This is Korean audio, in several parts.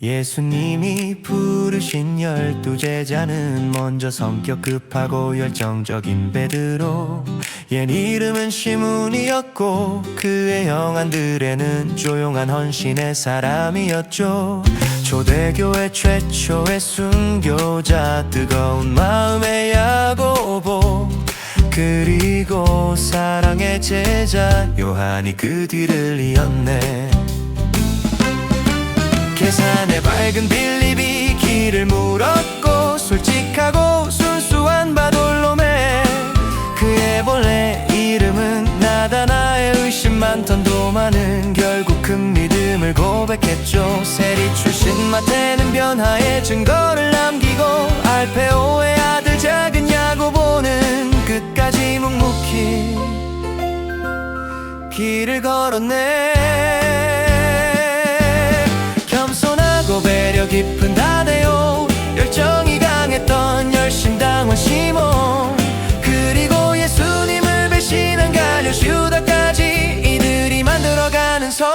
예수님이 부르신 열두 제자는 먼저 성격 급하고 열정적인 베드로. 옛 이름은 시문이었고 그의 형안들에는 조용한 헌신의 사람이었죠. 초대교회 최초의 순교자 뜨거운 마음의 야고보. 그리고 사랑의 제자 요한이 그 뒤를 이었네 계산의 밝은 빌립이 길을 물었고 솔직하고 순수한 바돌로메 그의 본래 이름은 나다나의 의심 많던 도마는 결국 큰 믿음을 고백했죠. 세리 출신 마태는 변화의 증거를 남기고 알페오의 아들 작은 야고보는 끝까지 묵묵히 길을 걸었네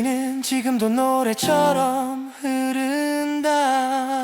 우리는 지금도 노래처럼 흐른다.